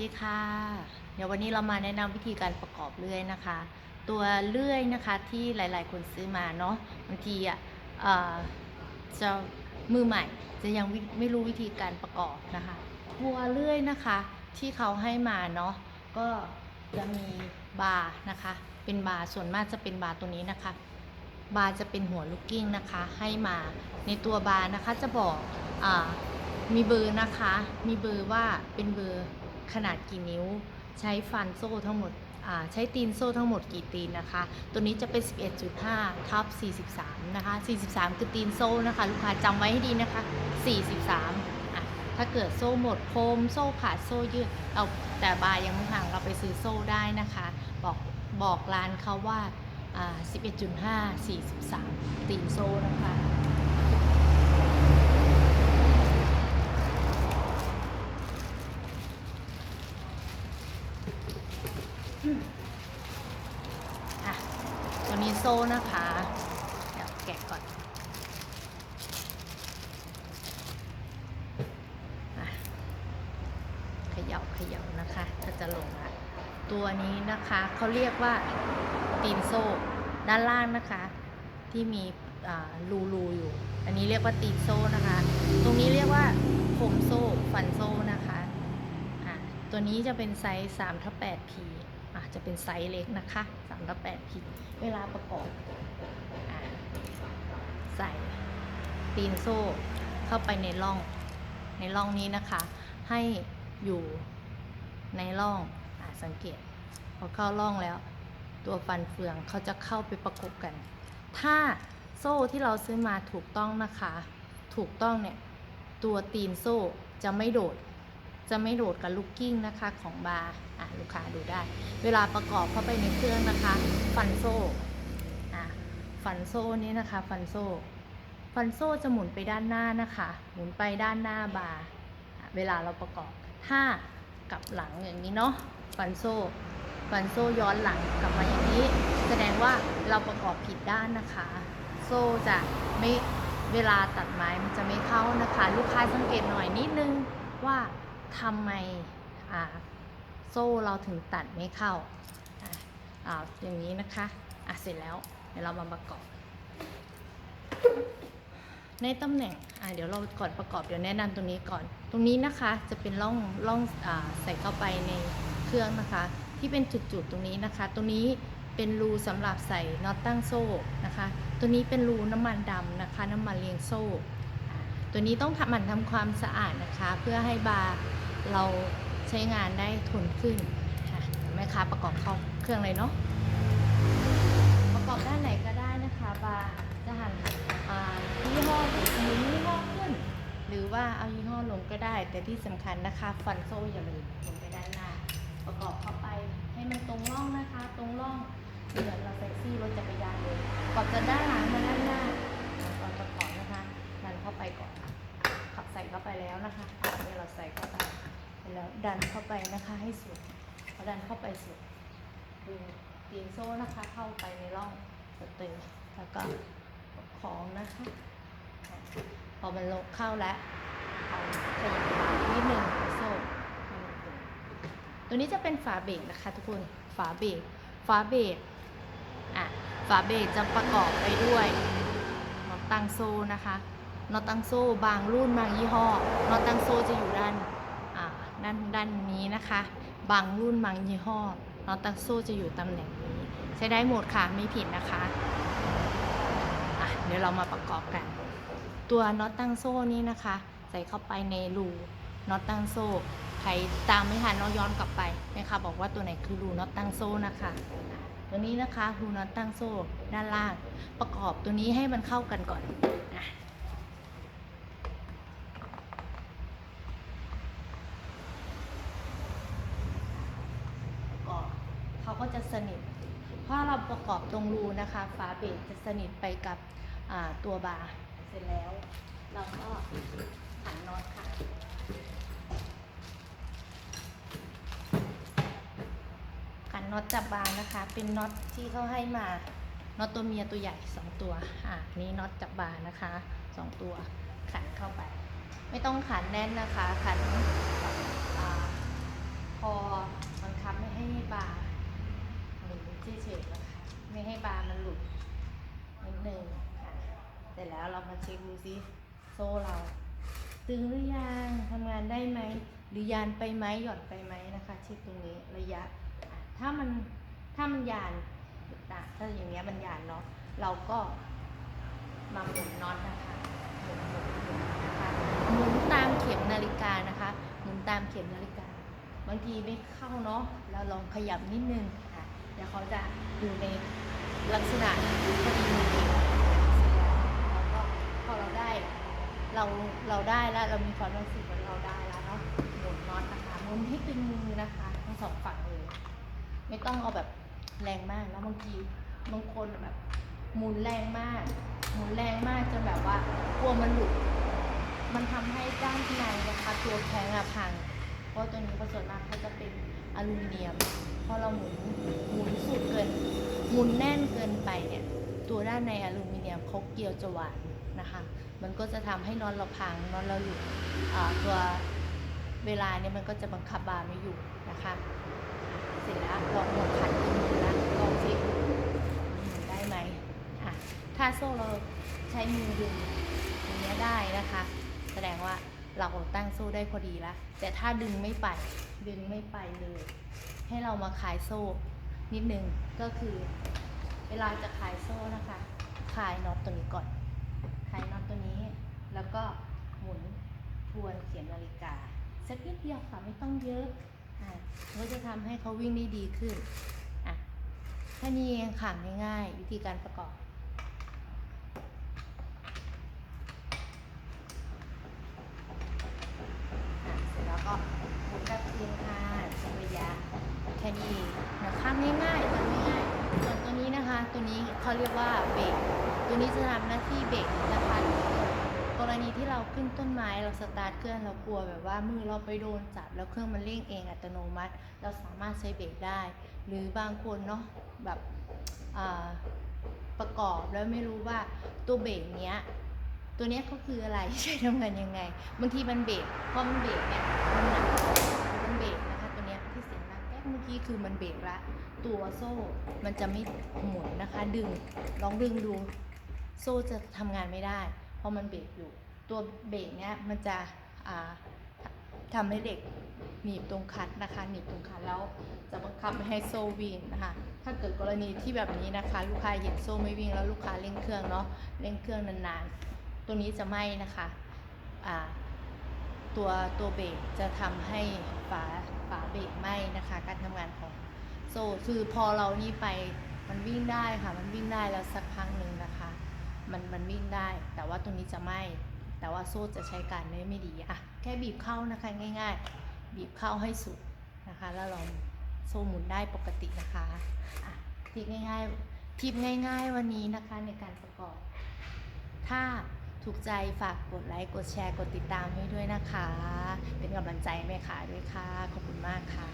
ดีค่ะ เดี๋ยววันนี้เรามาแนะนำวิธีการประกอบเลื่อยนะคะ ตัวเลื่อยนะคะที่หลาย ๆ คนซื้อมาเนาะบางทีอะจะมือใหม่จะยังไม่รู้วิธีการประกอบนะคะ ตัวเลื่อยนะคะที่เขาให้มาเนาะก็จะมีบาร์นะคะ เป็นบาร์ส่วนมากจะเป็นบาร์ตัวนี้นะคะ บาร์จะเป็นหัวลูกกิ้งนะคะ ให้มาในตัวบาร์นะคะจะบอกอมีเบอร์นะคะ มีเบอร์ว่าเป็นเบอร์ ขนาดกี่นิ้ว ใช้ฟันโซ่ทั้งหมดใช้ตีนโซ่ทั้งหมดกี่ตีนนะคะ ตัวนี้จะเป็น 11.5ทับ43 นะคะ 43 คือตีนโซ่นะคะ ลูกค้าจำไว้ให้ดีนะคะ 43อะถ้าเกิดโซ่หมดโคมโซ่ขาดโซ่ยืดเราแต่บาร์ยังไม่ห่างเราไปซื้อโซ่ได้นะคะ บอกบอกร้านเขาว่าอ่า11.5 43 ตีนโซ่นะคะ ตัวนี้โซ่นะคะเดี๋ยวแกะก่อนเขย่าเขย่านะคะ ถ้าจะลงละตัวนี้นะคะเขาเรียกว่าตีนโซ่ ด้านล่างนะคะ ที่มีรูรูอยู่ อันนี้เรียกว่าตีนโซ่นะคะ ตรงนี้เรียกว่าโคมโซ่ ฟันโซ่นะคะะตัวนี้จะเป็นไซส์3ทับ8 p จะเป็นไซส์เล็กนะคะ3ทับ8 p เวลาประกอบอใส่ตีนโซ่เข้าไปในร่องในร่องนี้นะคะ ให้อยู่ในร่องอสังเกต พอเข้าร่องแล้ว ตัวฟันเฟืองเขาจะเข้าไปประกบกัน ถ้าโซ่ที่เราซื้อมาถูกต้องนะคะ ถูกต้องเนี่ย ตัวตีนโซ่จะไม่โดด จะไม่โดดกับลูกกิ้งนะคะของบาร์อะลูกค้าดูได้ เวลาประกอบเข้าไปในเครื่องนะคะ ฟันโซ่อะฟันโซ่นี้นะคะ ฟันโซ่ ฟันโซ่จะหมุนไปด้านหน้านะคะ หมุนไปด้านหน้าบาร์เวลาเราประกอบถ้ากลับหลังอย่างนี้เนาะฟันโซ่ฟันโซ่ย้อนหลังกลับมาอย่างนี้ แสดงว่าเราประกอบผิดด้านนะคะ โซ่จะไม่เวลาตัดไม้มันจะไม่เข้านะคะ ลูกค้าสังเกตหน่อยนิดนึงว่า ทำไมโซ่เราถึงตัดไม่เข้าอะอ่าอย่างนี้นะคะอะเสร็จแล้วเดี๋ยวเรามาประกอบ ในตำแหน่งอะเดี๋ยวเราก่อนประกอบเดี๋ยวแนะนำตรงนี้ก่อน ตรงนี้นะคะจะเป็นร่องร่องอาใส่เข้าไปในเครื่องนะคะ ที่เป็นจุดๆตรงนี้นะคะ ตรงนี้เป็นรูสำหรับใส่น็อตตั้งโซ่นะคะ ตัวนี้เป็นรูน้ำมันดำนะคะ น้ำมันเลี้ยงโซ่ ตัวนี้ต้องทำหมันทำความสะอาดนะคะ เพื่อให้บาร์เราใช้งานได้ทนขึ้นค่ะเห็นไหมคะประกอบเข้าเครื่องเลยเนาะประกอบด้านไหนก็ได้นะคะบาร์จะหันยี่ห้อหมุนยี่ห้อขึ้น หรือว่าเอายี่ห้อลงก็ได้ แต่ที่สำคัญนะคะฟันโซ่อย่าลืมลงไปด้านหน้าประกอบเข้าไปให้มันตรงร่องนะคะ ตรงร่องเหมือนเราเซ็กซี่รถจักรยานเลยประกอบจากด้านหลังมาด้านหน้าตอนประกอบนะคะดันเข้าไปก่อน ใส่เข้าไปแล้วนะคะนี่เราใส่เข้าไปเสร็จแล้วดันเข้าไปนะคะให้สุดพอดันเข้าไปสุดดึงตีนโซ่นะคะ เข้าไปในร่องสตึงแล้วก็ของนะคะ พอมันลงเข้าแล้วเอาขยับนิดหนึ่งโซ่ตัวนี้จะเป็นฝาเบรกนะคะทุกคนฝาเบรกฝาเบรกอะฝาเบรกจะประกอบไปด้วยตตั้งโซ่นะคะ น็อตตั้งโซ่บางรุ่นบางยี่ห้อน็อตตั้งโซ่จะอยู่ด้านอ่าด้านด้านนี้นะคะ บางรุ่นบางยี่ห้อน็อตตั้งโซ่จะอยู่ตำแหน่งนี้ใช้ได้หมดค่ะไม่ผิดนะคะอะเดี๋ยวเรามาประกอบกัน ตัวน็อตตั้งโซ่นี้นะคะ ใส่เข้าไปในรูน็อตตั้งโซ่ใครตามไม่ทันเราย้อนกลับไปนะคะบอกว่าตัวไหนคือรูน็อตตั้งโซ่นะคะอะตัวนี้นะคะรูน็อตตั้งโซ่ด้านล่าง ประกอบตัวนี้ให้มันเข้ากันก่อนอะ ประกอบเขา ก็จะสนิท เพราะเราประกอบตรงรูนะคะฝาเบรกจะสนิทไปกับตัวบาร์เสร็จแล้ว เราก็ขันน็อตค่ะขันน็อตจับบางนะคะ เป็นน็อตที่เขาให้มาน็อตตัวเมียตัวใหญ่สองตัว อ่านี่น็อตจับบางนะคะสองตัว ขันเข้าไป ไม่ต้องขันแน่นนะคะ ขันอ่าพอไม่ให้บาร์ มันหลุดนิดนึงอะเสร็จแล้วเรามาเช็คดูซิโซ่เรา ตึงหรือยังทำงานได้ไหมหรือยานไปไหมหย่อนไปไหมนะคะเช็คตรงนี้ระยะ ถ้ามันถ้ามันยานอะถ้าอย่างเงี้ยมันยานเนาะเราก็มาหมุนน็อตนะคะหมุนหมุนหมุนนะคะหมุนตามเข็มนาฬิกานะคะ หมุนตามเข็มนาฬิกา บางทีไม่เข้าเนาะเราลองขยับนิดนึงอะ เดี๋ยวเขาจะดูในลักษณะพอดีมือเองแล้วก็พอเราได้ เราเราได้แล้วเรามีความรู้สึกว่าเราได้แล้วเนาะหมุนน็อตนะคะหมุนให้ตึงมือนะคะทั้งสองฝั่งเลยไม่ต้องเอาแบบแรงมากแล้วบางทีบางคนแบบหมุนแรงมาก หมุนแรงมากจนแบบว่ากลัวมันหลุด มันทำให้ด้านในนะคะตัวแข้งอะพัง เพราะตัวนี้ก็ส่วนมากเขาจะเป็น อลูมิเนียม พอเราหมุนหมุนสุดเกินหมุนแน่นเกินไปเนี่ยตัวด้านในอลูมิเนียมเขาเกี่ยวจะหวานนะคะ มันก็จะทำให้นอนเราพังนอนเราหลุดอ่ตัวเวลาเนี่ยมันก็จะบังคับบาร์ไม่อยู่นะคะเสร็จแล้วลองหมุนขันอีกมือละลองสิหมุนได้ไหมอะถ้าโซ่เราใช้มือดึงอย่างเงี้ได้นะคะ แสดงว่า เราตั้งโซ่ได้พอดีแล้วแต่ถ้าดึงไม่ไปดึงไม่ไปเลย ให้เรามาคลายโซ่นิดนึงก็คือ เวลาจะคลายโซ่นะคะคลายน็อตตัวนี้ก่อนคลายน็อตตัวนี้ แล้วก็หมุนทวนเขียนนาฬิกาสักนิดเดียวค่ะไม่ต้องเยอะอะก็จะทำให้เขาวิ่งได้ดีขึ้นอะแค่นี้เองค่ะง่ายๆวิธีการประกอบ อะเสร็จแล้วก็หมุนแบบเอียงค่ะเช็คระยะแค่นี้เองนะคะง่ายๆทำง่ายๆส่วนตัวนี้นะคะ ตัวนี้เขาเรียกว่าเบรกตัวนี้จะทำหน้าที่เบรกนะคะกรณีที่เราขึ้นต้นไม้เราสตาร์ทเครื่องเรากลัวแบบว่ามือเราไปโดนจับแล้วเครื่องมันเร่งเองอัตโนมัติ เราสามารถใช้เบรกได้ หรือบางคนเนาะแบบประกอบแล้วไม่รู้ว่าตัวเบรกเนี้ยตัวเนี้ยเขาคืออะไรใช้ทำงานยังไงบางทีมันเบรกพอมันเบรกเนี่ยมัน คือมันเบรกละตัวโซ่มันจะไม่หมุนนะคะ ดึงลองดึงดู โซ่จะทำงานไม่ได้ เพราะมันเบรกอยู่ ตัวเบรกเนี้ยมันจะอ่าทำให้เด็กหนีบตรงคันนะคะ หนีบตรงคันแล้วจะบังคับไม่ให้โซ่วิ่งนะคะ ถ้าเกิดกรณีที่แบบนี้นะคะ ลูกค้าเห็นโซ่ไม่วิ่งแล้วลูกค้าเร่งเครื่องเนาะเร่งเครื่องนานๆ ตัวนี้จะไม้นะคะอ่า ตัวตัวเบรกจะทำให้ฝาฝาเบรกไหมนะคะ การทำงานของโซ่คือพอเรานี่ไปมันวิ่งได้ค่ะ มันวิ่งได้แล้วสักพักหนึ่งนะคะ มันมันวิ่งได้ แต่ว่าตรงนี้จะไหมแต่ว่าโซ่จะใช้การได้ไม่ดีอะแค่บีบเข้านะคะง่าย ๆ บีบเข้าให้สุดนะคะ แล้วลองโซ่หมุนได้ปกตินะคะะทิปง่าย ๆ ทิปง่าย ๆ วันนี้นะคะในการประกอบ ถ้า ถูกใจฝากกดไลค์กดแชร์กดติดตามให้ด้วยนะคะ เป็นกำลังใจแม่ขาด้วยค่ะ ขอบคุณมากค่ะ